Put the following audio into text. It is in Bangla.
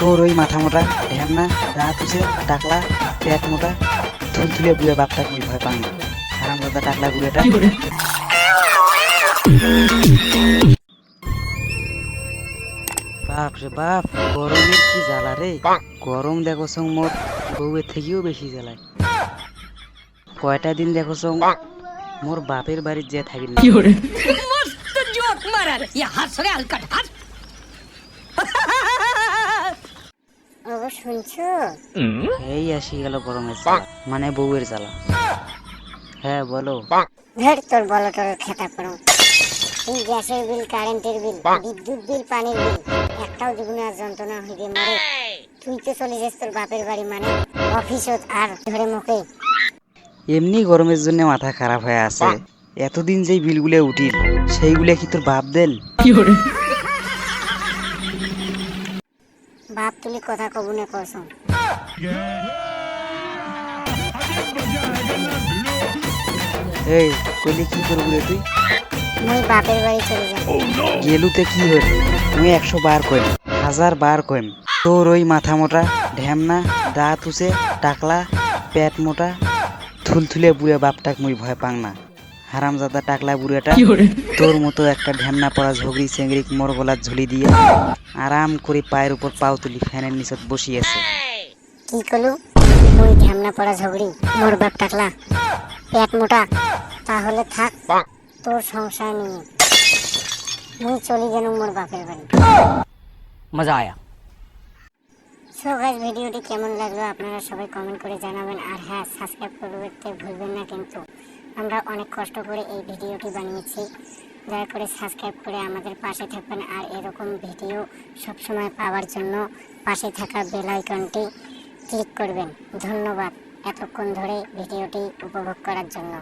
তোর ওই মাথা মোটা ঢ্যামনা রাত উঠে টাকলা পেট মোটা থুল থুলে বুড়ে বাপটা কই ভয় পান না। হারাম দাদা টাকলা বুড়েটা। বাপ রে বাপ গরমের কি জ্বালা রে? গরম দেখো সং মোর বউয়ের থেকেও বেশি জ্বালায়। কয়টা দিন দেখো সং মোর বাপের বাড়ির যে থাকি না। শুনছো? এই আসি গেল গরমের জ্বালা মানে বউয়ের জ্বালা। হ্যাঁ বলো। ধর তোর বলো তোর খেতা করো তুই গ্যাসের বিল কারেন্টের বিল বিদ্যুৎ বিল পানির বিল একটাও জীবনে আর যন্ত্রণা হইবে মরে। তুই তো চলে যাস তোর বাপের বাড়ি মানে অফিসত আর ধরে মুখে। এমনি গরমের জন্য মাথা খারাপ হয়ে আছে। এতদিন যেই বিলগুলো উঠিল সেইগুলো কি তোর বাপ দেল বাপ তুলি কথা কবু না কসম। এই কইলে কি করবি রে তুই? মুই বাপের বাড়ি চলে যাব গেলুতে কি হইল? তুই একশো বার কইম হাজার বার কইম। তোর ওই মাথা মোটা ঢ্যামনা দাঁত উচে টাকলা পেট মোটা থুলথুলে বুড়ে বাপটাক মুই ভয় পাং না। হারামজাদা টাকলা বুড়াটা তোর মতো একটা ঢ্যামনা পড়া ঝগড়ি চেংড়ি মোর গলার ঝুলি দিয়ে আরাম করে পায়ের উপর পাও তুলি ফ্যানের নিচত বসিয়েছে। কি কলু? ওই ঢ্যামনা পড়া ঝগড়ি মোর বাপ টাকলা। পেট মোটা তাহলে থাক তোর সংসার নিয়ে মুই চলি গেলাম মোর বাপের বাড়ি। মজা আয়া। সো গাইস ভিডিওটি কেমন লাগল আপনারা সবাই কমেন্ট করে জানাবেন। আর হ্যাঁ সাবস্ক্রাইব করতে ভুলবেন না কিন্তু। আমরা অনেক কষ্ট করে এই ভিডিওটি বানিয়েছি। দয়া করে সাবস্ক্রাইব করে আমাদের পাশে থাকবেন আর এরকম ভিডিও সবসময় পাওয়ার জন্য পাশে থাকা বেল আইকনটি ক্লিক করবেন। ধন্যবাদ এতক্ষণ ধরে ভিডিওটি উপভোগ করার জন্য।